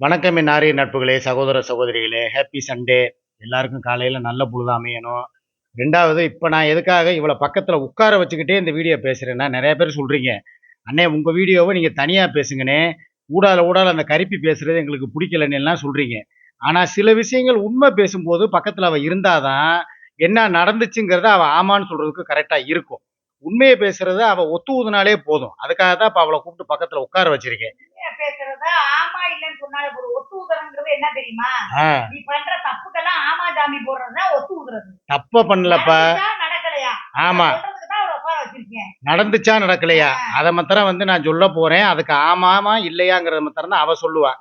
வணக்கம் என் ஆரிய நட்புகளே சகோதர சகோதரிகளே. ஹாப்பி சண்டே எல்லாருக்கும் காலையில் நல்ல பொழுது அமையணும். ரெண்டாவது இப்போ நான் எதுக்காக இவ்வளோ பக்கத்தில் உட்கார வச்சுக்கிட்டே இந்த வீடியோ பேசுகிறேன்னா நிறைய பேர் சொல்கிறீங்க அண்ணே உங்கள் வீடியோவை நீங்கள் தனியாக பேசுங்கண்ணே. ஊடால ஊடால அந்த கருப்பி பேசுகிறது எங்களுக்கு பிடிக்கலன்னு எல்லாம் சொல்கிறீங்க ஆனால் சில விஷயங்கள் உண்மை பேசும்போது பக்கத்தில் அவள் இருந்தாதான் என்ன நடந்துச்சுங்கிறத அவள் ஆமான்னு சொல்கிறதுக்கு கரெக்டாக இருக்கும். உண்மையை பேசுறத அவள் ஒத்து ஊதுனாலே போதும். அதுக்காக தான் இப்போ அவளை கூப்பிட்டு பக்கத்தில் உட்கார வச்சிருக்கேன். பேசுறத ஆமா இல்லைன்னு சொன்னாலே ஒரு ஒத்து ஊதுறங்கிறது என்ன தெரியுமா? ஆ. நீ பண்ற தப்புக்கெல்லாம் ஆமா ஜாமி போடுறதுதான் ஒத்து ஊதுறது தப்ப பண்ணலப்பா. நடந்துச்சா, நடக்கலையா? ஆமா. நடந்துச்சா நடக்கலையா? அதை மாத்திரம் வந்து நான் சொல்ல போறேன். அதுக்கு ஆமாமா இல்லையாங்கிறத மாத்திரம் தான் அவ சொல்லுவா.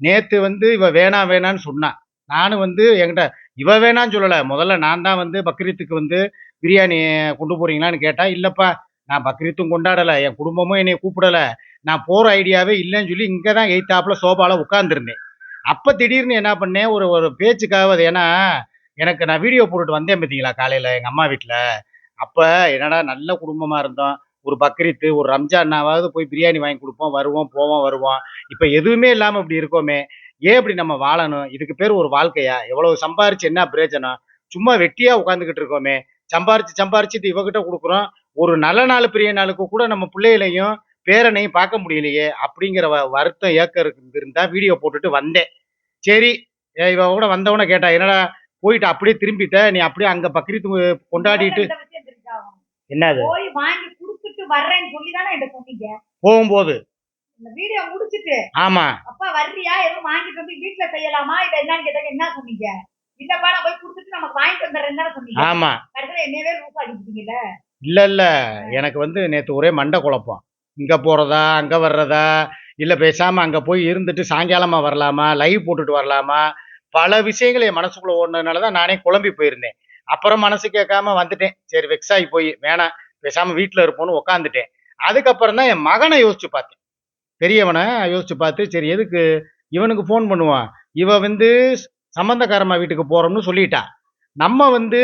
நேத்து வந்து இவ வேணாம் வேணான்னு சொன்னா. நானும் வந்து என்கிட்ட இவ வேணான்னு சொல்லல. முதல்ல நான் தான் வந்து பக்ரீத்துக்கு வந்து பிரியாணி கொண்டு போகிறீங்களான்னு கேட்டால் இல்லைப்பா நான் பக்ரீத்தும் கொண்டாடலை என் குடும்பமும் என்னை கூப்பிடலை. நான் போகிற ஐடியாவே இல்லைன்னு சொல்லி இங்கே தான் எயித்தாப்பில் சோபாவில் உட்காந்துருந்தேன் அப்போ திடீர்னு என்ன பண்ணேன் ஒரு ஒரு பேச்சுக்காக அது ஏன்னா எனக்கு நான் வீடியோ போட்டுட்டு வந்தேன் பார்த்தீங்களா காலையில் எங்கள் அம்மா வீட்டில் அப்போ என்னடா நல்ல குடும்பமாக இருந்தோம். ஒரு பக்ரீத்து ஒரு ரம்ஜான்னாவது போய் பிரியாணி வாங்கி கொடுப்போம் வருவோம் போவோம் வருவோம். இப்போ எதுவுமே இல்லாமல் இப்படி இருக்கோமே ஏன் இப்படி நம்ம வாழணும்? இதுக்கு பேர் ஒரு வாழ்க்கையா? எவ்வளவு சம்பாரிச்சு என்ன பிரயோஜனம்? சும்மா வெட்டியாக உட்காந்துக்கிட்டு இருக்கோமே சம்பாரிச்சு சம்பாரிச்சுட்டு இவகிட்ட கொடுக்குறோம். ஒரு நல்ல நாள் பெரிய நாளுக்கு கூட நம்ம பிள்ளைகளையும் பேரனையும் பார்க்க முடியலையே அப்படிங்கிற வருத்தம் ஏக்கம் இருக்கு இருந்தா வீடியோ போட்டுட்டு வந்தேன். சரி இவ கூட வந்தவன கேட்டா என்னடா போயிட்டு அப்படியே திரும்பிட்ட? நீ அப்படியே அங்க பக்ரீத்து கொண்டாடிட்டு. என்னது? போகும்போது. வீடியோ முடிச்சிட்டு ஆமா. அப்பா வர்றியா? எதுவும் வாங்கிட்டு வந்து வீட்டுல செய்யலாமா? இல்ல என்னன்னு கேட்டாங்க என்ன சொன்னீங்க? இல்லப்பா நான் போய் ஆமா. இல்ல இல்ல. எனக்கு வந்து நேத்து ஒரே மண்டை குழப்பம். இங்க போறதா அங்க வர்றதா? இல்ல பேசாம அங்க போய் இருந்துட்டு சாயங்காலமா வரலாமா? லைவ் போட்டுட்டு வரலாமா? பல விஷயங்கள் என் மனசுக்குள்ள ஓடுனதுனால தான் நானே குழம்பி போயிருந்தேன். அப்புறம் மனசு கேட்காம வந்துட்டேன். சரி வெக்ஸ் ஆகி போய். வேணாம். பேசாம வீட்டுல இருப்போம்னு உக்காந்துட்டேன். அதுக்கப்புறம் தான் என் மகனை யோசிச்சு பார்த்தேன். பெரியவனை யோசிச்சு பார்த்து சரி எதுக்கு இவனுக்கு ஃபோன் பண்ணுவான்? இவ வந்து சம்பந்தக்காரம்மா வீட்டுக்கு போறோம்னு சொல்லிட்டா. நம்ம வந்து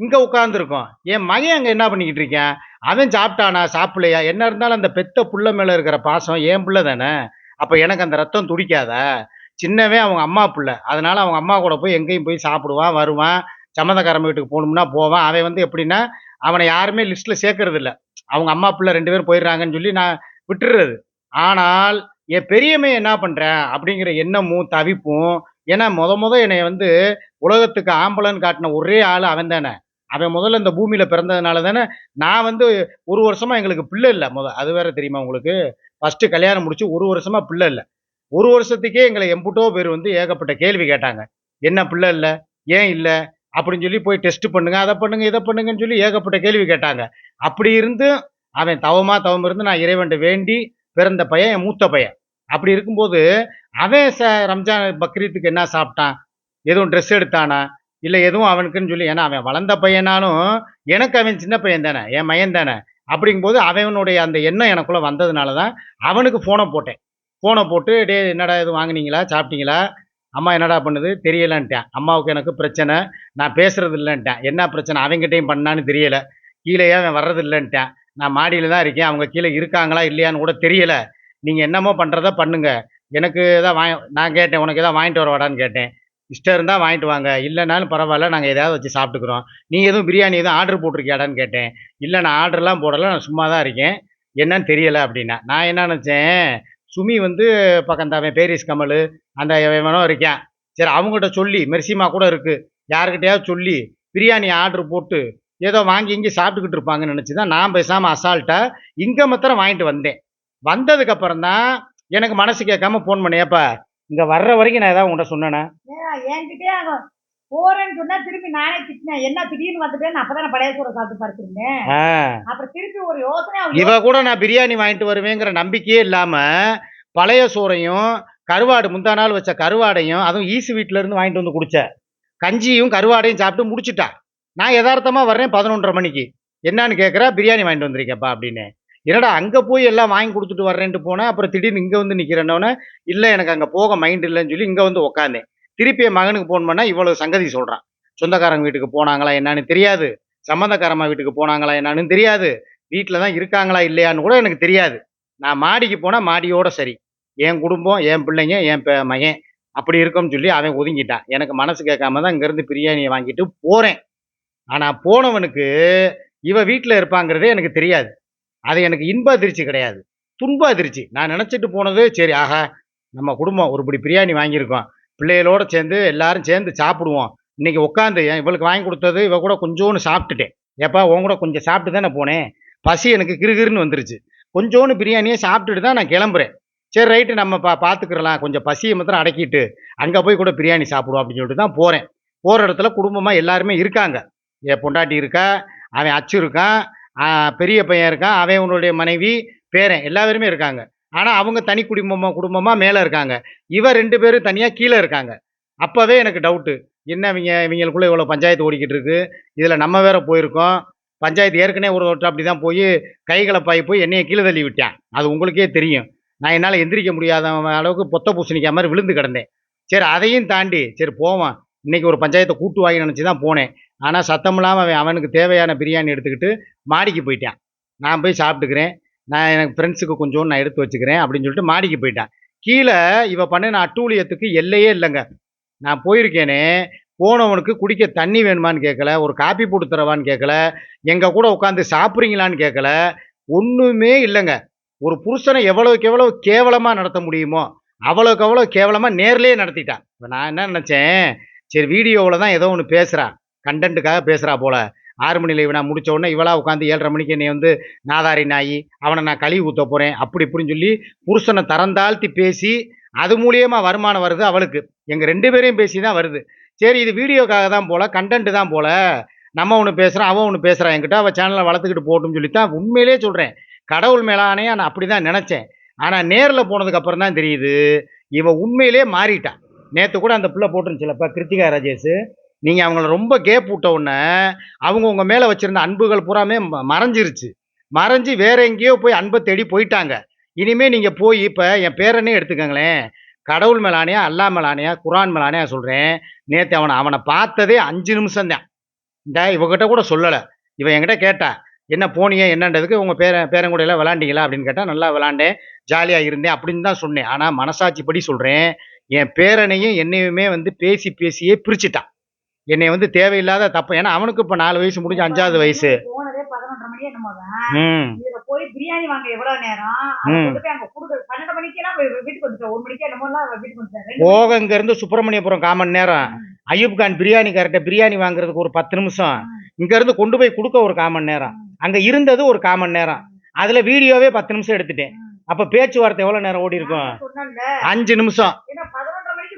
இங்கே உட்காந்துருக்கோம் என் மகன் அங்கே என்ன பண்ணிக்கிட்டு இருக்கேன்? அவன் சாப்பிட்டானா? சாப்பிடலையா? என்ன இருந்தாலும் அந்த பெத்த புள்ள மேலே இருக்கிற பாசம் என் பிள்ளை தானே? அப்போ எனக்கு அந்த ரத்தம் துடிக்காதா? சின்னவன் அவங்க அம்மா பிள்ளை. அதனால அவங்க அம்மா கூட போய் எங்கேயும் போய் சாப்பிடுவான் வருவான். சம்மந்தக்காரன் வீட்டுக்கு போகணும்னா போவான். அவன் வந்து எப்படின்னா அவனை யாருமே லிஸ்ட்டில் சேர்க்கறது இல்லை. அவங்க அம்மா பிள்ளை ரெண்டு பேரும் போயிடுறாங்கன்னு சொல்லி நான் விட்டுறது. ஆனால் என் பெரியமே என்ன பண்ணுறேன் அப்படிங்கிற எண்ணமும் தவிப்பும் ஏன்னா முத முத என்னை வந்து உலகத்துக்கு ஆம்பளன்னு காட்டின ஒரே ஆள் அவன் தானே. அவன் முதல்ல இந்த பூமியில் பிறந்ததுனால தானே நான் வந்து ஒரு வருஷமா எங்களுக்கு பிள்ளை இல்லை. முத அது வேற தெரியுமா உங்களுக்கு? ஃபஸ்ட்டு கல்யாணம் முடிச்சு ஒரு வருஷமா பிள்ளை இல்லை. ஒரு வருஷத்துக்கே எங்களை எம்புட்டோ பேர் வந்து ஏகப்பட்ட கேள்வி கேட்டாங்க. என்ன பிள்ளை இல்லை? ஏன் இல்லை? அப்படின்னு சொல்லி போய் டெஸ்ட் பண்ணுங்க அதை பண்ணுங்க இதை பண்ணுங்கன்னு சொல்லி ஏகப்பட்ட கேள்வி கேட்டாங்க. அப்படி இருந்து அவன் தவமா தவம் இருந்து நான் இறைவன்ட்ட வேண்டி பிறந்த பையன் என் மூத்த பையன். அப்படி இருக்கும்போது அவன் ச ரம்ஜான் பக்ரீத்துக்கு என்ன சாப்பிட்டான்? எதுவும் ட்ரெஸ் எடுத்தானா? இல்லை எதுவும் அவனுக்குன்னு சொல்லி ஏன்னா அவன் வளர்ந்த பையனாலும் எனக்கு அவன் சின்ன பையன் தானே என் மையன் தானே. அப்படிங்கும்போது அவனுடைய அந்த எண்ணம் எனக்குள்ள வந்ததுனால தான் அவனுக்கு ஃபோனை போட்டேன். ஃபோனை போட்டு டே என்னடா எதுவும் வாங்குனீங்களா? சாப்பிட்டீங்களா? அம்மா என்னடா பண்ணுது? தெரியலன்ட்டேன். அம்மாவுக்கு எனக்கு பிரச்சனை. நான் பேசுறது இல்லைன்ட்டேன். என்ன பிரச்சனை? அவங்ககிட்டையும் பண்ணான்னு தெரியலை. கீழேயே அவன் வர்றது இல்லைன்ட்டேன். நான் மாடியில் தான் இருக்கேன். அவங்க கீழே இருக்காங்களா இல்லையான்னு கூட தெரியலை. நீங்கள் என்னமோ பண்ணுறத பண்ணுங்க. எனக்கு எதாவது வாங்க நான் கேட்டேன் உனக்கு எதாவது வாங்கிட்டு வரவாடான்னு கேட்டேன். இஷ்டம் இருந்தால் வாங்கிட்டு வாங்க. இல்லைனாலும் பரவாயில்ல நாங்கள் எதாவது வச்சு சாப்பிட்டுக்குறோம். நீ எதுவும் பிரியாணி எதுவும் ஆர்டர் போட்டிருக்கியாடான்னு கேட்டேன். இல்லை நான் ஆர்டர்லாம் போடலை நான் சும்மா தான் இருக்கேன். என்னன்னு தெரியலை அப்படின்னா நான் என்ன நினச்சேன்? சுமி வந்து பக்கம் அவன் பேரிஸ் கமல். அந்த எவனோ இருக்கேன் சரி அவங்ககிட்ட சொல்லி மெர்சிமா கூட இருக்குது யாருக்கிட்டையாவது சொல்லி பிரியாணி ஆர்டர் போட்டு ஏதோ வாங்கி இங்கே சாப்பிட்டுக்கிட்டு இருப்பாங்கன்னு நினச்சி தான் நான் பேசாமல் அசால்ட்டாக இங்கே மாத்திரம் வாங்கிட்டு வந்தேன். வந்ததுக்கப்புறம் தான் எனக்கு மனசு கேட்காம ஃபோன் பண்ணியப்பா இங்கே வர்ற வரைக்கும் நான் ஏதாவது உங்கள்கிட்ட சொன்னேனே? ஏன் என்கிட்டயே அங்க போறேன்னு சொன்னா திருப்பி நானே திட்டினேன். என்ன திடீர்னு வந்துட்டேன்னு அப்பதான் பழைய சோறை சாப்பிட்டு பார்த்துருந்தேன் அப்புறம் திருப்பி ஒரு யோசனை இவ கூட நான் பிரியாணி வாங்கிட்டு வருவேங்கிற நம்பிக்கையே இல்லாம பழைய சோறையும் கருவாடு முந்தா நாள் வச்ச கருவாடையும் அதுவும் ஈசு வீட்ல இருந்து வாங்கிட்டு வந்து குடிச்ச கஞ்சியும் கருவாடையும் சாப்பிட்டு முடிச்சிட்டா. நான் யதார்த்தமா வர்றேன் பதினொன்றரை மணிக்கு. என்னன்னு கேட்குறா பிரியாணி வாங்கிட்டு வந்திருக்கேப்பா அப்படின்னு. என்னடா அங்கே போய் எல்லாம் வாங்கி கொடுத்துட்டு வர்றேன்ட்டு போனேன். அப்புறம் திடீர்னு இங்கே வந்து நிற்கிறேன்னொன்னே இல்லை எனக்கு அங்கே போக மைண்ட் இல்லைன்னு சொல்லி இங்கே வந்து உக்காந்தேன். திருப்பி என் மகனுக்கு ஃபோன் பண்ணால் இவ்வளோ சங்கதி சொல்கிறான் சொந்தக்காரங்க வீட்டுக்கு போனாங்களா என்னன்னு தெரியாது. சம்மந்தக்காரம்மா வீட்டுக்கு போனாங்களா என்னன்னு தெரியாது. வீட்டில் தான் இருக்காங்களா இல்லையான்னு கூட எனக்கு தெரியாது. நான் மாடிக்கு போனால் மாடியோட சரி. என் குடும்பம் என் பிள்ளைங்க என் பெ- மகன் அப்படி இருக்கும்னு சொல்லி அவன் ஒதுங்கிட்டான். எனக்கு மனசு கேட்காம தான் இங்கேருந்து பிரியாணியை வாங்கிட்டு போகிறேன் ஆனால் போனவனுக்கு இவ வீட்டில் இருப்பாங்கிறதே எனக்கு தெரியாது. அது எனக்கு இன்ப அதிர்ச்சி கிடையாது. துன்ப அதிர்ச்சி. நான் நினச்சிட்டு போனது சரி ஆஹா நம்ம குடும்பம் ஒருபடி பிரியாணி வாங்கியிருக்கோம். பிள்ளைகளோடு சேர்ந்து எல்லாரும் சேர்ந்து சாப்பிடுவோம். இன்றைக்கி உட்காந்து இவளுக்கு வாங்கி கொடுத்தது இவ கூட கொஞ்சோன்னு சாப்பிட்டுட்டேன். ஏப்பா உன் கூட கொஞ்சம் சாப்பிட்டு தானே போனேன்? பசி எனக்கு கிருகிருன்னு வந்துருச்சு. கொஞ்சோன்னு பிரியாணியை சாப்பிட்டுட்டு தான் நான் கிளம்புறேன். சரி ரைட்டு நம்ம பா பார்த்துக்கிறலாம் கொஞ்சம் பசியை மாத்திரம் அடக்கிட்டு அங்கே போய் கூட பிரியாணி சாப்பிடுவோம் அப்படின்னு சொல்லிட்டு தான் போகிறேன் போகிற இடத்துல குடும்பமாக எல்லாருமே இருக்காங்க. என் பொண்டாட்டி இருக்கா அவன் அச்சு இருக்கான். பெரிய பையன் இருக்கான். அவன் உன்னுடைய மனைவி பேரன் எல்லாருமே இருக்காங்க. ஆனால் அவங்க தனி குடும்பமாக குடும்பமாக மேலே இருக்காங்க. இவன் ரெண்டு பேரும் தனியாக கீழே இருக்காங்க. அப்போவே எனக்கு டவுட்டு என்ன இவங்க இவங்களுக்குள்ளே இவ்வளோ பஞ்சாயத்து ஓடிக்கிட்டு இருக்கு? இதில் நம்ம வேற போயிருக்கோம். பஞ்சாயத்து ஏற்கனவே ஒரு தொட்டு அப்படி தான் போய் கைகலப்பாய் போய் என்னையை கீழே தள்ளி விட்டான். அது உங்களுக்கே தெரியும். நான் என்னால் எந்திரிக்க முடியாத அளவுக்கு பொத்த பூசணிக்காய் மாதிரி விழுந்து கிடந்தேன். சரி அதையும் தாண்டி சரி போவான். இன்றைக்கி ஒரு பஞ்சாயத்தை கூட்டு வாங்கி நினச்சி தான் போனேன். ஆனால் சத்தம் இல்லாமல் அவன் அவனுக்கு தேவையான பிரியாணி எடுத்துக்கிட்டு மாடிக்கு போயிட்டான். நான் போய் சாப்பிட்டுக்கிறேன். நான் எனக்கு ஃப்ரெண்ட்ஸுக்கு கொஞ்சம் நான் எடுத்து வச்சுக்கிறேன் அப்படின்னு சொல்லிட்டு மாடிக்கு போயிட்டான். கீழே இவ பண்ணின அட்டூழியத்துக்கு எல்லையே இல்லைங்க. நான் போயிருக்கேனே போனவனுக்கு குடிக்க தண்ணி வேணுமான்னு கேட்கல ஒரு காப்பி போட்டு தரவான்னு கேட்கல எங்கள் கூட உட்காந்து சாப்பிட்றீங்களான்னு கேட்கல ஒன்றுமே இல்லைங்க. ஒரு புருஷனை எவ்வளோக்கு எவ்வளோ கேவலமாக நடத்த முடியுமோ அவ்வளோக்கு அவ்வளோ கேவலமாக நேர்லேயே நடத்திட்டான். இப்போ நான் என்ன நினச்சேன் சரி வீடியோவில் தான் ஏதோ ஒன்று பேசுகிறான் கண்டென்ட்டுக்காக பேசுகிறா போல. ஆறு மணியில் இவனை நான் முடிச்ச உடனே இவளா உட்காந்து ஏழரை மணிக்கு என்னை வந்து நாதாரி நாயி அவனை நான் கழுவி ஊற்ற போகிறேன் அப்படி இப்படின்னு சொல்லி புருஷனை தரந்தாழ்த்தி பேசி அது மூலியமாக வருமானம் வருது அவளுக்கு. எங்கள் ரெண்டு பேரையும் பேசி தான் வருது. சரி இது வீடியோக்காக தான் போல கண்டென்ட்டு தான் போல. நம்ம ஒன்று பேசுகிறான் அவன் ஒன்று பேசுகிறான் என்கிட்ட அவள் சேனலை வளர்த்துக்கிட்டு போட்டுன்னு சொல்லி தான் உண்மையிலே சொல்கிறேன் கடவுள் மேலானே நான் அப்படி தான் நினச்சேன். ஆனால் நேரில் போனதுக்கப்புறம் தான் தெரியுது இவன் உண்மையிலே மாறிட்டான் நேற்று கூட அந்த பிள்ளை போட்டுருந்துச்சுலப்பா கிருத்திகா ராஜேஷ். நீங்கள் அவங்கள ரொம்ப கேப் விட்ட உடனே அவங்க உங்கள் மேலே வச்சுருந்த அன்புகள் பூராமே ம- மறைஞ்சிருச்சு. மறைஞ்சு வேற எங்கேயோ போய் அன்பை தேடி போயிட்டாங்க. இனிமேல் நீங்கள் போய் இப்போ என் பேரனே எடுத்துக்கங்களேன். கடவுள் மேலானையா அல்லா மேலானையா குரான் மேலானையா சொல்கிறேன் நேற்று அவனை அவனை பார்த்ததே அஞ்சு நிமிஷம் தான் இந்த இவகிட்ட கூட சொல்லலை. இவன் என்கிட்ட கேட்டா என்ன போனியே என்னன்றதுக்கு உங்கள் பேர பேரன் எல்லாம் விளாண்டிங்களா? அப்படின்னு கேட்டால் நல்லா விளாண்டேன். ஜாலியாக இருந்தேன். அப்படின்னு தான் சொன்னேன். ஆனால் மனசாட்சிப்படி சொல்கிறேன் என் பேரனையும் என்னையுமே வந்து பேசி பேசியே பிரிச்சுட்டான். என்னை வந்து தேவையில்லாத தப்பு. ஏன்னா அவனுக்கு இப்போ நாலு வயசு முடிஞ்சு அஞ்சாவது வயசு. போனதே பதினொன்றரை மணி என்னமோ ம். போய் பிரியாணி வாங்க எவ்வளவு நேரம்? சுப்பிரமணியபுரம் காமன் நேரம். அய்யூப் கான் பிரியாணி கரெக்டாக பிரியாணி வாங்குறதுக்கு ஒரு பத்து நிமிஷம். இங்கேருந்து கொண்டு போய் கொடுக்க ஒரு காமன் நேரம். அங்கே இருந்தது ஒரு காமன் நேரம். அதில் வீடியோவே பத்து நிமிஷம் எடுத்துட்டேன். அப்போ பேச்சுவார்த்தை எவ்வளோ நேரம் ஓடி இருக்கும்? அஞ்சு நிமிஷம்.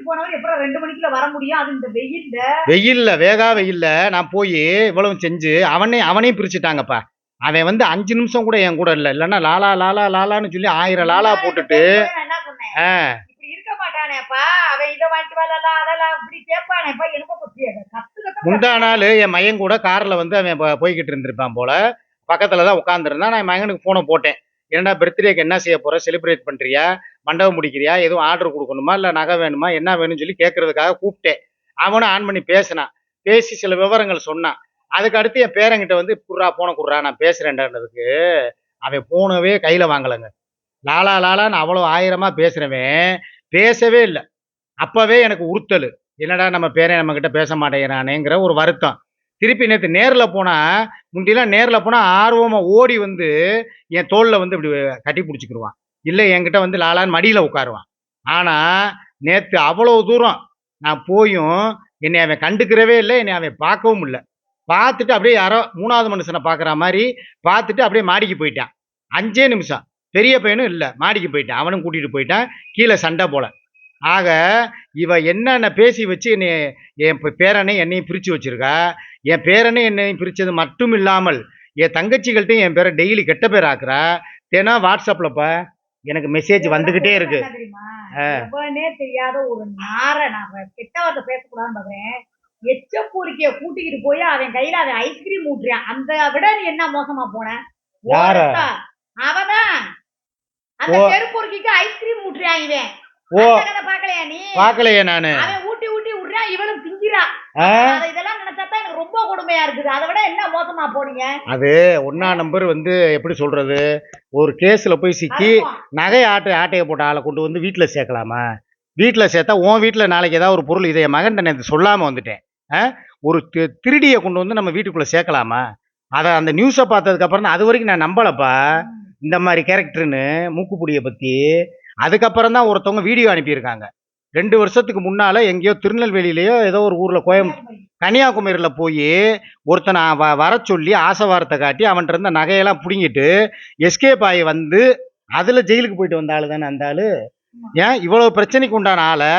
ஏன்னா பதினொன்றரை மணிக்கு போனவர் எப்பறம் ரெண்டு மணிக்குள்ள வர முடியும்? அது இந்த வெயில்ல. வெயில்ல வேகா வெயில்ல நான் போய் இவ்வளவு செஞ்சு அவனே அவனையும் பிரிச்சுட்டாங்கப்பா. அவன் வந்து அஞ்சு நிமிஷம் கூட என் கூட இல்லை. இல்லைன்னா லாலா லாலா லாலான்னு சொல்லி ஆயிரம் லாலா போட்டுட்டு ஆ, முந்தா நாள் என் மகன் கூட கார்ல வந்து அவன் போய்கிட்டு இருந்திருப்பான் போல. பக்கத்துல தான் உட்காந்துருந்தான் நான் என் மகனுக்கு போனை போட்டேன். என்னடா பர்த்டேக்கு என்ன செய்ய போகிற செலிப்ரேட் பண்ணுறியா மண்டபம் முடிக்கிறியா? எதுவும் ஆர்டர் கொடுக்கணுமா? இல்லை நகை வேணுமா? என்ன வேணும்னு சொல்லி கேட்கறதுக்காக கூப்பிட்டேன். அவனும் ஆன் பண்ணி பேசினான். பேசி சில விவரங்கள் சொன்னான். அதுக்கு அடுத்து என் பேரங்கிட்ட வந்து குர்ரா போன குர்ரா நான் பேசுகிறேன்டான்றதுக்கு அவன் போனவே கையில் வாங்கலைங்க. லாலா லாலான்னு அவ்வளோ ஆயிரமாக பேசுகிறவன் பேசவே இல்லை. அப்போவே எனக்கு உறுத்தல். என்னடா நம்ம பேரன் நம்ம பேச மாட்டேங்கிறானேங்கிற ஒரு வருத்தம். திருப்பி நேற்று நேரில் போனால் முந்திலாம் நேரில் போனால் ஆர்வமாக ஓடி வந்து என் தோளில் வந்து இப்படி கட்டி பிடிச்சிக்கிடுவான் இல்லை என்கிட்ட வந்து லாலான்னு மடியில் உட்காருவான். ஆனால் நேற்று அவ்வளோ தூரம் நான் போயும் என்னை அவன் கண்டுக்கிறவே இல்லை என்னை அவன் பார்க்கவும் இல்லை. பார்த்துட்டு அப்படியே யாரோ மூணாவது மனுஷனை பார்க்குற மாதிரி பார்த்துட்டு அப்படியே மாடிக்கு போயிட்டான். அஞ்சே நிமிஷம். பெரிய பையனும் இல்லை மாடிக்கு போயிட்டான். அவனும் கூட்டிகிட்டு போயிட்டான். கீழே சண்டை போல. ஆக இவ என்னென்ன பேசி வச்சு என்னை என் பேரனை என்னையும் பிரித்து வச்சுருக்கா? என் பேரனை என்னையும் பிரித்தது மட்டும் இல்லாமல் என் தங்கச்சிகள்கிட்டையும் என் பேரை டெய்லி கெட்ட பேர் ஆக்குறா? தினம் வாட்ஸ்அப்லப்பா எனக்கு மெசேஜ் வந்துக்கிட்டே இருக்கு. என்ன தெரியாத ஒரு நார நான் கெட்ட வார்த்தை பேசக்கூடாதுன்னு பாக்குறேன். எச்ச பொறுக்கிய கூட்டிக்கிட்டு போய் அவன் கையில அவன் ஐஸ்கிரீம் ஊட்டுறான் அந்த விட நீ என்ன மோசமா போன. அவதான். அந்த ஓ. தெருப்பொறுக்கிக்கு ஐஸ்கிரீம் ஊட்டுறான் இவன்? பாக்கலையா நீ? பார்க்கலையே நான். அவன் ஊட்டி ஊட்டி விடுறான் இவளும் திங்கிறா ஆ? அது இதெல்லாம் நினைச்சாதான் எனக்கு ரொம்ப கொடுமையா இருக்குது. அதை விட என்ன மோசமா போனீங்க? அது ஒன்னா நம்பர் வந்து எப்படி சொல்றது? ஒரு கேஸ்ல போய் சிக்கி நகை ஆட்டை ஆட்டையை போட்ட ஆளை கொண்டு வந்து வீட்டில் சேர்க்கலாமா? வீட்டில் சேர்த்தா உன் வீட்டில் நாளைக்கு ஏதாவது ஒரு பொருள் இதை என் மகன் நேற்று சொல்லாமல் வந்துட்டேன்? ஒரு திருடியை கொண்டு வந்து நம்ம வீட்டுக்குள்ளே சேர்க்கலாமா? அதை அந்த நியூஸை பார்த்ததுக்கப்புறம் தான் அது வரைக்கும் நான் நம்பலப்பா. இந்த மாதிரி கேரக்டர்னு மூக்குப்புடியை பற்றி அதுக்கப்புறம் தான் ஒருத்தவங்க வீடியோ அனுப்பியிருக்காங்க. ரெண்டு வருஷத்துக்கு முன்னால் எங்கேயோ திருநெல்வேலியிலையோ ஏதோ ஒரு ஊரில் கோயம் கன்னியாகுமரியில் போய் ஒருத்தனை வ வர சொல்லி ஆசை வாரத்தை காட்டி அவன்கிட்ட இருந்த நகையெல்லாம் பிடுங்கிட்டு எஸ்கேப் ஆகி வந்து அதில் ஜெயிலுக்கு போயிட்டு வந்த தானே அந்த ஆள். ஏன்? இவ்வளோ பிரச்சனைக்கு உண்டான ஆளை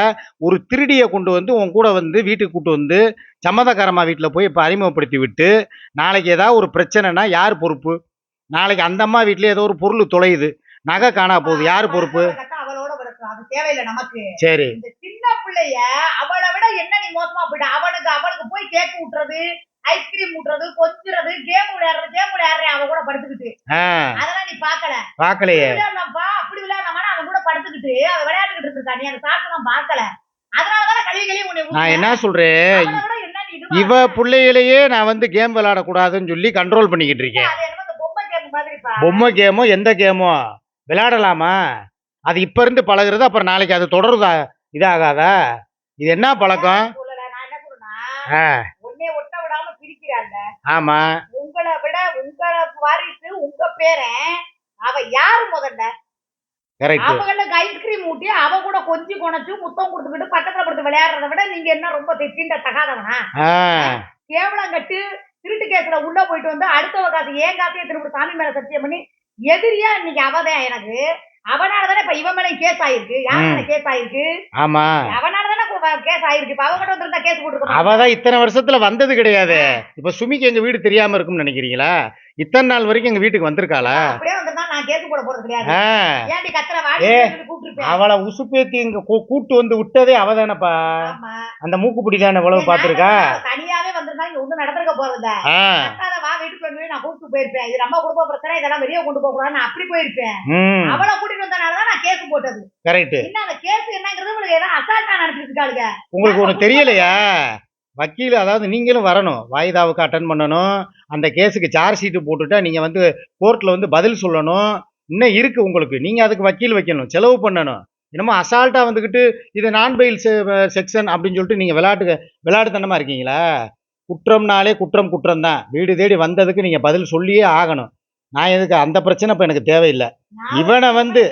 ஒரு திருடியை கொண்டு வந்து உன் கூட வந்து வீட்டுக்கு கூட்டு வந்து சம்மதக்காரம்மா வீட்டில் போய் இப்போ அறிமுகப்படுத்தி விட்டு நாளைக்கு ஏதாவது ஒரு பிரச்சனைனா யார் பொறுப்பு? நாளைக்கு அந்த அம்மா வீட்டில் ஏதோ ஒரு பொருள் தொலையுது. நகை காணா போகுது. யார் பொறுப்பு? அது தேவையில்லை நமக்கு. சரி. இந்த சின்ன பிள்ளைய அவளை விட என்ன நீ மோசமா போயிட்ட? அவனுக்கு அவனுக்கு போய் கேக் ஊட்டுறது ஐஸ்கிரீம் ஊட்டுறது கொஞ்சுறது கேம் விளையாடுறது கேம் விளையாடுறேன் அவ கூட படுத்துக்கிட்டு. அதெல்லாம் நீ பாக்கல பார்க்கலையே. விளையாடலாம்ப்பா அப்படி விளையாடலாமா அவன் கூட படுத்துக்கிட்டு அவ விளையாட்டுக்கிட்டு இருந்திருக்கா. நீ சாப்பிட்டு நான் பாக்கல அதனாலதான் கழுவி கழுவி உன்னை நான். என்ன சொல்றேன்? இவ பிள்ளையிலேயே நான் வந்து கேம் விளையாடக்கூடாதுன்னு சொல்லி கண்ட்ரோல் பண்ணிக்கிட்டு இருக்கேன். பொம்மை கேமோ எந்த கேமோ விளையாடலாமா? அது இப்ப இருந்து பழகுறது அப்புறம் நாளைக்கு அது தொடருதா? இதாகாதா? இது என்ன பழக்கம்? ஆ, ஆமா. உங்களை விட உங்க வாரிசு உங்க பேரன் அவ யாரு முதல்ல? அவங்களுக்கு ஐஸ்கிரீம் ஊட்டி அவ கூட கொஞ்சி குணைச்சு முத்தம் கொடுத்துக்கிட்டு பக்கத்துல படுத்து விளையாடுறத விட நீங்க என்ன ரொம்ப திண்ட தகாதவனா? கேவலம் கட்டு திருட்டு கேஸ்ல உள்ள போயிட்டு வந்து அடுத்தவ காசு ஏன் காசையே திரும்ப சாமி மேல சத்தியம் பண்ணி எதிரியா இன்னைக்கு அவதான் எனக்கு. அவனாலதானே இப்ப இவன் மேல கேஸ் ஆயிருக்கு? யார் கேஸ் ஆயிருக்கு? ஆமா. அவனாலதானே கேஸ் ஆயிருக்கு. இப்ப அவகிட்ட வந்திருந்தா கேஸ் போட்டுருக்கோம் அவதான் இத்தனை வருஷத்துல வந்தது கிடையாது. இப்ப சுமிக்கு எங்க வீடு தெரியாம இருக்கும்னு நினைக்கிறீங்களா? இத்தனை நாள் வரைக்கும் எங்க வீட்டுக்கு வந்திருக்காளா? அப்படியே வந்திருந்தா நான் கேஸ் போட போறது கிடையாது. ஏன்டி கத்துற வாடி அவளை உசுப்பேத்தி இங்க கூட்டு வந்து விட்டதே அவதானப்பா அந்த மூக்குப்பிடி தானே இவ்வளவு பாத்திருக்கா தனியாவே வந்திருந்தா இங்க ஒண்ணும் நடந்திருக்க போறது ஆ அக்காத வா வீட்டுக்கு வந்து நான் கூப்பிட்டு போயிருப்பேன். இது நம்ம குடும்ப பிரச்சனை இதெல்லாம் வெளியே கொண்டு போக கூடாது நான் அப்படி போயிருப்பேன். அவளை கூட்டிட்டு வந்தனாலதான் நான் கேஸ் போட்டது. கரெக்ட் இன்னும் அந்த கேஸ் என்னங்கிறது உங்களுக்கு ஏதாவது அசால்ட்டா நினைச்சிட்டு இருக்காளுங்க. உங்களுக்கு ஒன்று தெரியலையா? வக்கீல் அதாவது நீங்களும் வரணும். வாய்தாவுக்கு அட்டன் பண்ணணும். அந்த கேஸுக்கு சார்ஜ் ஷீட்டு போட்டுட்டா நீங்கள் வந்து கோர்ட்டில் வந்து பதில் சொல்லணும். இன்னும் இருக்கு உங்களுக்கு. நீங்கள் அதுக்கு வக்கீல் வைக்கணும். செலவு பண்ணணும். என்னமோ அசால்ட்டாக வந்துக்கிட்டு இது நான் பெயில் செக்ஷன் அப்படின்னு சொல்லிட்டு நீங்கள் விளையாட்டு விளையாட்டுத்தனமாக இருக்கீங்களா? குற்றம்னாலே குற்றம் குற்றம் தான் வீடு தேடி வந்ததுக்கு நீங்கள் பதில் சொல்லியே ஆகணும். நான் எதுக்கு அந்த பிரச்சனை இப்போ எனக்கு தேவையில்லை. இவனை வந்து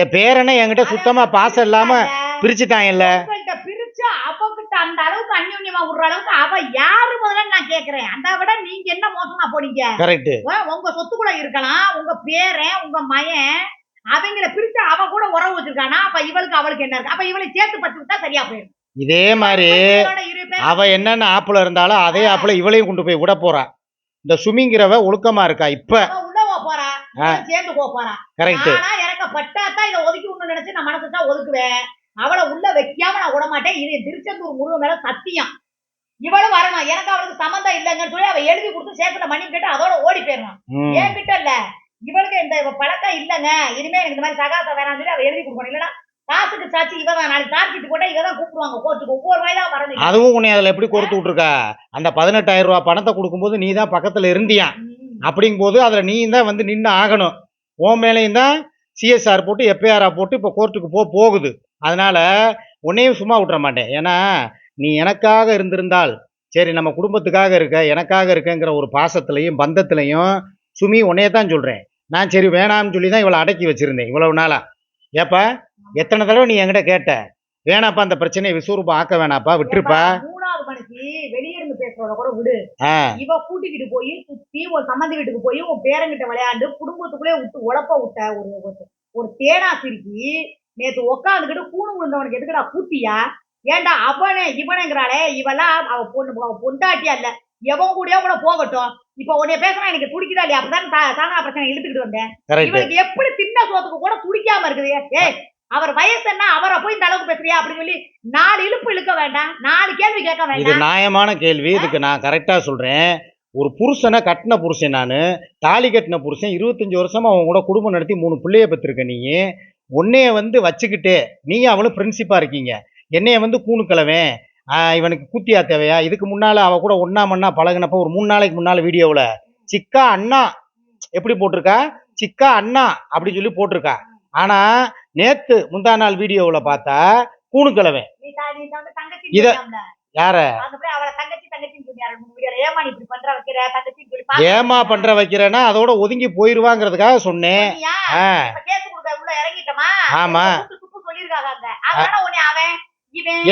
என் பேரனை என்கிட்ட சுத்தமாக பாசம் இல்லாமல் பிரிச்சுட்டாங்கல்ல உங்கள்ட்ட பிரிச்சு அவகிட்ட அந்த அளவுக்கு அந்யோன்யமா விடுற அளவுக்கு அவ யாரு முதல்ல நான் கேக்குறேன்? அந்த விட நீங்க என்ன மோசமா போனீங்க? கரெக்டு உங்க சொத்துக்குள்ள இருக்கலாம். உங்க பேரன் உங்க மயன் அவங்கள பிரிச்சு அவ கூட உறவு வச்சிருக்கானா? அப்ப இவளுக்கு அவளுக்கு என்ன இருக்கு? அப்ப இவளை சேர்த்து பத்து விட்டா சரியா போயிடும். இதே மாதிரி அவ என்னென்ன ஆப்புல இருந்தாலும் அதே ஆப்புல இவளையும் கொண்டு போய் விட போறா. இந்த சுமிங்கிறவ ஒழுக்கமா இருக்கா இப்ப? சேர்ந்து போறா. கரெக்ட் எனக்கு பட்டாத்தான் இதை ஒதுக்கி விடணும்னு நினைச்சு நான் மனசு தான் ஒதுக்குவேன். அவளை உள்ள வைக்காம நான் விட மாட்டேன் இது திருச்செந்தூர் முருகன் மேல சத்தியம். இவளும் வரணும். எனக்கு அவளுக்கு சம்மந்தம் இல்லைங்கன்னு சொல்லி அவ எழுதி கொடுத்து சேர்த்துல மணி கேட்டு அதோட ஓடி போயிடணும். ஏன் கிட்ட இல்ல இவளுக்கு இந்த பழக்கம் இல்லைங்க. இனிமே எனக்கு இந்த மாதிரி சகாசம் வேணாம்னு சொல்லி அவ எழுதி கொடுக்கணும். இல்லைன்னா காசுக்கு சாட்சி இவ தான் நாளைக்கு சாட்சிட்டு போட்டா இவ தான் கூப்பிடுவாங்க கோர்ட்டுக்கு. ஒவ்வொரு வயதா வரணும் அதுவும் உன்னை அதுல எப்படி கொடுத்து விட்டுருக்கா? அந்த பதினெட்டாயிரம் ரூபாய் பணத்தை கொடுக்கும்போது நீ தான் பக்கத்துல இருந்தியா ம். அப்படிங்கும்போது அதுல நீ தான் வந்து நின்று ஆகணும். உன் மேலேயும் தான் சிஎஸ்ஆர் போட்டு எஃப்ஐஆர் போட்டு இப்போ கோர்ட்டுக்கு போ போகுது. அதனால உன்னையும் சும்மா விட்டுற மாட்டேன். ஏன்னா நீ எனக்காக இருந்திருந்தால் சரி நம்ம குடும்பத்துக்காக இருக்க எனக்காக இருக்கங்கிற ஒரு பாசத்துலையும் பந்தத்துலையும் சுமி உன்னைய தான் சொல்றேன். நான் சரி வேணாம்னு சொல்லி தான் இவளை அடக்கி வச்சிருந்தேன் இவ்வளவு நாளா. ஏப்பா எத்தனை தடவை நீ என்கிட்ட கேட்ட? வேணாப்பா அந்த பிரச்சனையை விஸ்வரூபம் ஆக்க வேணாப்பா விட்டுருப்பா. மூணாவது மனுஷி வெளியே இருந்து பேசுறத கூட விடு. இவ கூட்டிக்கிட்டு போய் சுத்தி ஒரு சம்மந்தி வீட்டுக்கு போய் உன் பேரங்கிட்ட விளையாண்டு குடும்பத்துக்குள்ளே விட்டு உழப்ப விட்ட ஒரு ஒரு- தேனா சிரிக்கி நேத்து உக்காந்துக்கிட்டு கூணு விழுந்தவனுக்கு எதுக்குடா கூட்டியா? ஏன்டா அவனே இவனேங்கிறாளே இவெல்லாம் அவ பொண்ணு அவ பொண்டாட்டியா இல்ல எவன் கூடயோ கூட போகட்டும். இப்ப உன்னைய பேசினா எனக்கு துடிக்குதா இல்லையா? அப்பதான் தானா பிரச்சனை இழுத்துக்கிட்டு வந்தேன். இவனுக்கு எப்படி தின்ன சோத்துக்கு கூட துடிக்காம இருக்குது? ஏய் அவர் வயசு என்ன? அவரை போய் இந்த அளவுக்கு பேசுறியா? அப்படின்னு சொல்லி நாலு இழுப்பு இழுக்க வேண்டாம். நாலு கேள்வி கேட்க இது வேண்டாம் நியாயமான கேள்வி. இதுக்கு நான் கரெக்டாக சொல்கிறேன் ஒரு புருஷனை கட்டின புருஷன் நான் தாலி கட்டின புருஷன் இருபத்தஞ்சி வருஷமா அவன் கூட குடும்பம் நடத்தி மூணு பிள்ளைய பெற்றிருக்க நீ. உன்னைய வந்து வச்சுக்கிட்டு நீ அவளும் பிரின்சிப்பாக இருக்கீங்க. என்னைய வந்து கூணு கிழவன். ஆஹ் இவனுக்கு கூத்தியா தேவையா? இதுக்கு முன்னால அவ கூட ஒண்ணா மண்ணா பழகுனப்ப ஒரு மூணு நாளைக்கு முன்னால வீடியோவில் சிக்கா அண்ணா எப்படி போட்டிருக்கா? சிக்கா அண்ணா அப்படி சொல்லி போட்டிருக்கா. ஆனா நேத்து முந்தா நாள் வீடியோவுல பார்த்தா வந்து தங்கச்சி இத-. யார? ஏமா பண்ற வைக்கிறேன்னா அதோட ஒதுங்கி போயிருவாங்கிறதுக்காக சொன்னேன். ஆமா.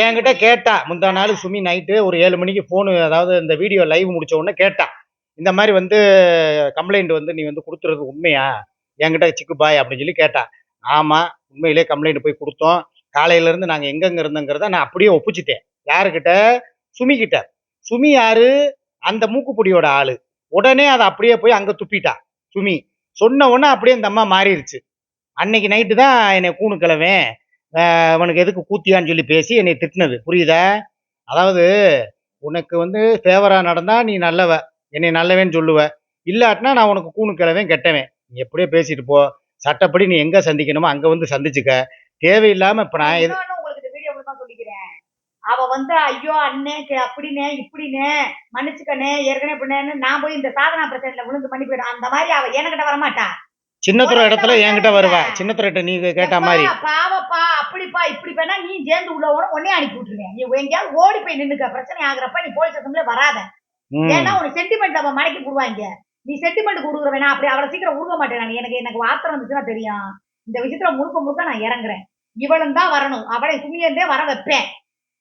என்கிட்ட கேட்டா முந்தா நாள் சுமி நைட்டு ஒரு ஏழு மணிக்கு ஃபோனு அதாவது இந்த வீடியோ லைவ் முடிச்ச உடனே கேட்டா. இந்த மாதிரி வந்து கம்ப்ளைண்ட் வந்து நீ வந்து கொடுத்துறது உண்மையா? என்கிட்ட சிக்கு பாய் அப்படின்னு சொல்லி கேட்டா. ஆமா. உண்மையிலே கம்ப்ளைண்ட் போய் கொடுத்தோம். காலையிலேருந்து நாங்கள் எங்கெங்கே எங்கெங்க இருந்தோங்கிறத நான் அப்படியே ஒப்பிச்சிட்டேன். யாருக்கிட்ட? சுமி கிட்ட சுமி யாரு? அந்த மூக்குப்பொடியோட ஆள். உடனே அதை அப்படியே போய் அங்கே துப்பிட்டா சுமி. சொன்ன உடனே அப்படியே இந்த அம்மா மாறிடுச்சு அன்னைக்கு நைட்டு தான் என்னை கூணு கிழவன் அவனுக்கு எதுக்கு கூத்தியான்னு சொல்லி பேசி என்னை திட்டினது. புரியுதா? அதாவது உனக்கு வந்து ஃபேவராக நடந்தால் நீ நல்லவ என்னை நல்லவேன்னு சொல்லுவ. இல்லாட்டினா நான் உனக்கு கூணு கிழவன் கெட்டவேன். நீ எப்படியோ பேசிட்டு போ. சட்டப்படி நீ எங்க சந்திக்கணுமோ அங்க வந்து சந்திச்சுக்க. தேவையில்லாம இப்ப நான் எது இன்னொன்னு உங்களுக்கு இந்த வீடியோ சொல்லிக்கிறேன். அவ வந்து ஐயோ அண்ணே கே- அப்படினே இப்படினே மன்னிச்சுக்கண்ணே ஏற்கனவே இப்படினேன்னு நான் போய் இந்த சாதனா பிரச்சனையில விழுந்து பண்ணி போயிடும் அந்த மாதிரி அவ என்கிட்ட வரமாட்டா. சின்னத்துறை இடத்துல என்கிட்ட வருவா. சின்னத்துறை நீ கேட்ட மாதிரி. எப்பா, பாவப்பா அப்படிப்பா இப்படி பண்ணா நீ சேர்ந்து உள்ள ஓட உடனே அனுப்பி விட்டுருவேன். நீ எங்கேயாவது ஓடி போய் நின்னுக்க. பிரச்சனை ஆகுறப்ப நீ போலீஸ் ஸ்டேஷன்ல வராத. ம், ஏன்னா உனக்கு சென்டிமெண்ட் அவன் மடக்கி போடுவாங்க. நீ சென்டிமெண்ட் கொடுக்குற வேணா அப்படி அவளை சீக்கிரம் உருக மாட்டேன் எனக்கு எனக்கு வார்த்தை வந்துச்சுன்னா தெரியும். இந்த விஷயத்துல முழுக்க முழுக்க நான் இறங்குறேன். இவளும் தான் வரணும். அவளை சுமியந்தே வர வைப்பேன்.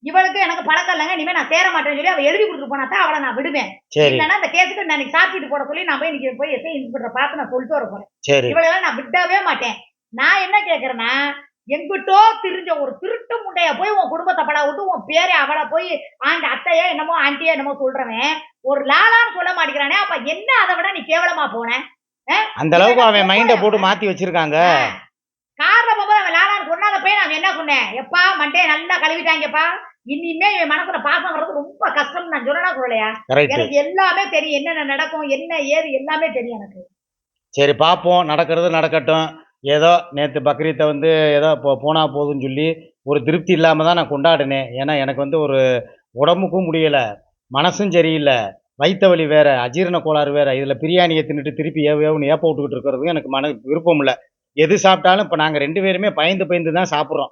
இவளுக்கு எனக்கு பழக்கம் இல்லைங்க. இனிமே நான் சேர மாட்டேன்னு சொல்லி அவ எழுதி கொடுத்துட்டு போனா தான் அவளை நான் விடுவேன். இல்லைன்னா அந்த கேஸுக்கு நான் சாப்பிட்டு போட சொல்லி நான் போய் இன்னைக்கு போய் எஸ்ஐ இன்ஸ்பெக்டர் பார்த்து நான் சொல்லிட்டு வர போறேன். இவளெல்லாம் நான் விடவே மாட்டேன். நான் என்ன கேக்குறேன்னா எங்கிட்டோ திரிஞ்ச ஒரு திருட்டு முண்டைய போய் உன் குடும்பத்தை படா விட்டு உன் பேரை அவளை போய் ஆண்டி அத்தையோ என்னமோ ஆண்டியோ என்னமோ சொல்றவன் ஒரு லாலான்னு சொல்ல மாட்டேங்கிறானே அப்ப என்ன அதை விட நீ கேவலமா போன? அந்த அளவுக்கு அவன் மைண்ட போட்டு மாத்தி வச்சிருக்காங்க. கார்ல போகும்போது அவன் லாலான்னு சொன்னாத போய் நான் என்ன சொன்னேன்? எப்பா மண்டையை நல்லா கழுவிட்டாங்கப்பா. இனிமே என் மனசுல பாசம் வர்றது ரொம்ப கஷ்டம் நான் சொல்லனா சொல்லலையா? எனக்கு எல்லாமே தெரியும். என்னென்ன நடக்கும் என்ன ஏது எல்லாமே தெரியும் எனக்கு. சரி பார்ப்போம் நடக்கிறது நடக்கட்டும். ஏதோ நேற்று பக்ரீத்தை வந்து ஏதோ போ போனால் போதுன்னு சொல்லி ஒரு திருப்தி இல்லாமல் தான் நான் கொண்டாடினேன். ஏன்னா எனக்கு வந்து ஒரு உடம்புக்கும் முடியலை மனசும் சரியில்லை வயிற்ற வலி வேறு அஜீரண கோளாறு வேறு இதில் பிரியாணியை தின்னுட்டு திருப்பி ஏவ ஏவுன்னு ஏப்ப விட்டுக்கிட்டு இருக்கிறது எனக்கு மன விருப்பம் இல்லை. எது சாப்பிட்டாலும் இப்போ நாங்கள் ரெண்டு பேருமே பயந்து பயந்து தான் சாப்பிட்றோம்.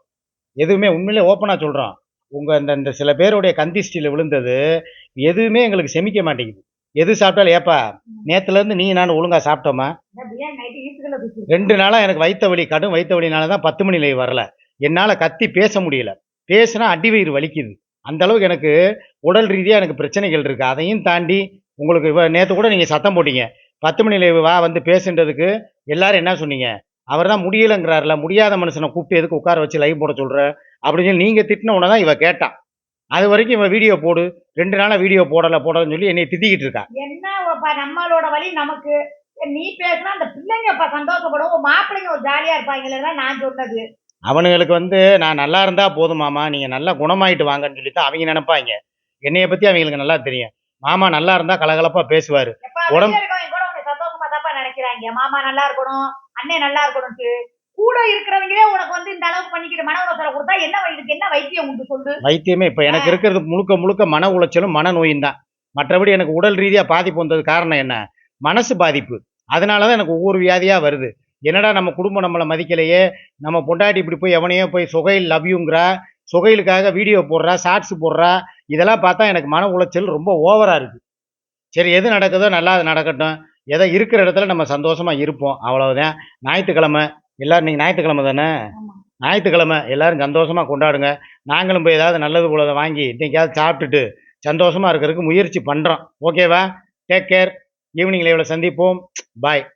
எதுவுமே உண்மையிலே ஓப்பனாக சொல்கிறோம் உங்கள் இந்த இந்த சில பேருடைய கந்திஷ்டியில் விழுந்தது எதுவுமே எங்களுக்கு செமிக்க மாட்டேங்குது. எது சாப்பிட்டாலும் ஏப்பா நேற்றுலேருந்து நீ நான் ஒழுங்காக சாப்பிட்டோமா ரெண்டு நாளா எனக்கு வயித்த வலி கடும் வயித்த வலினால தான் பத்து மணி லைவ் வரல. என்னால கத்தி பேச முடியல. பேசினா அடி வயிறு வலிக்குது. அந்த அளவுக்கு எனக்கு உடல் ரீதியா எனக்கு பிரச்சனைகள் இருக்கு. அதையும் தாண்டி உங்களுக்கு நேத்து கூட நீங்க சத்தம் போட்டீங்க. பத்து மணி லைவ் வா வந்து பேசுன்றதுக்கு எல்லாரும் என்ன சொன்னீங்க? அவர் தான் முடியலங்கிறாருல முடியாத மனுஷனை கூப்பிட்டு எதுக்கு உட்கார வச்சு லைவ் போட சொல்ற? அப்படின்னு சொல்லி நீங்க திட்டின உடனே தான் இவ கேட்டான் அது வரைக்கும் இவன் வீடியோ போடு. ரெண்டு நாளா வீடியோ போடல போடலன்னு சொல்லி என்னை திட்டிக்கிட்டு இருக்கா. என்ன ஒப்பா நம்மளோட வழி நமக்கு? நீ பேசினா அந்த பிள்ளைங்க இப்ப சந்தோஷப்படும் உன் மாப்பிள்ளைங்க ஒரு ஜாலியா இருப்பாங்களே நான் சொன்னது. அவனுங்களுக்கு வந்து நான் நல்லா இருந்தா போதும் மாமா நீங்க நல்லா குணமாயிட்டு வாங்கன்னு சொல்லி தான் அவங்க நினைப்பாங்க. என்னைய பத்தி அவங்களுக்கு நல்லா தெரியும். மாமா நல்லா இருந்தா கலகலப்பா பேசுவாரு. உடம்பு- சந்தோஷமா தாப்பா நினைக்கிறாங்க. மாமா நல்லா இருக்கணும் அண்ணே நல்லா இருக்கணும்ட்டு. கூட இருக்கிறவங்களே உனக்கு வந்து இந்த அளவுக்கு பண்ணிக்கிட்டு மன உணர்ச்சியை கொடுத்தா என்ன இதுக்கு என்ன வைத்தியம் உண்டு சொல்லு? வைத்தியமே இப்ப எனக்கு இருக்கிறது முழுக்க முழுக்க மன உளைச்சலும் மன நோயும் தான். மற்றபடி எனக்கு உடல் ரீதியா பாதிப்பு வந்தது காரணம் என்ன? மனசு பாதிப்பு. அதனாலதான் எனக்கு ஒவ்வொரு வியாதியா வருது. என்னடா நம்ம குடும்பம் நம்மளை மதிக்கலையே? நம்ம பொண்டாட்டி இப்படி போய் எவனையோ போய் சுகையில் லவ்யூங்கிறா சுகைலுக்காக வீடியோ போடுறா? ஷார்ட்ஸ் போடுறா? இதெல்லாம் பார்த்தா எனக்கு மன உளைச்சல் ரொம்ப ஓவரா இருக்கு. சரி எது நடக்குதோ நல்லா அது நடக்கட்டும். ஏதோ இருக்கிற இடத்துல நம்ம சந்தோஷமா இருப்போம். அவ்வளவுதான். ஞாயிற்றுக்கிழமை எல்லாரும் நீங்க ஞாயிற்றுக்கிழமை தானே. ஞாயிற்றுக்கிழமை எல்லாரும் சந்தோஷமா கொண்டாடுங்க. நாங்களும் போய் ஏதாவது நல்லது உள்ளதை வாங்கி இன்னைக்காவது சாப்பிட்டுட்டு சந்தோஷமா இருக்கிறதுக்கு முயற்சி பண்றோம். ஓகேவா? டேக் கேர் ஈவினிங் லைவ்ல சந்திப்போம். பாய்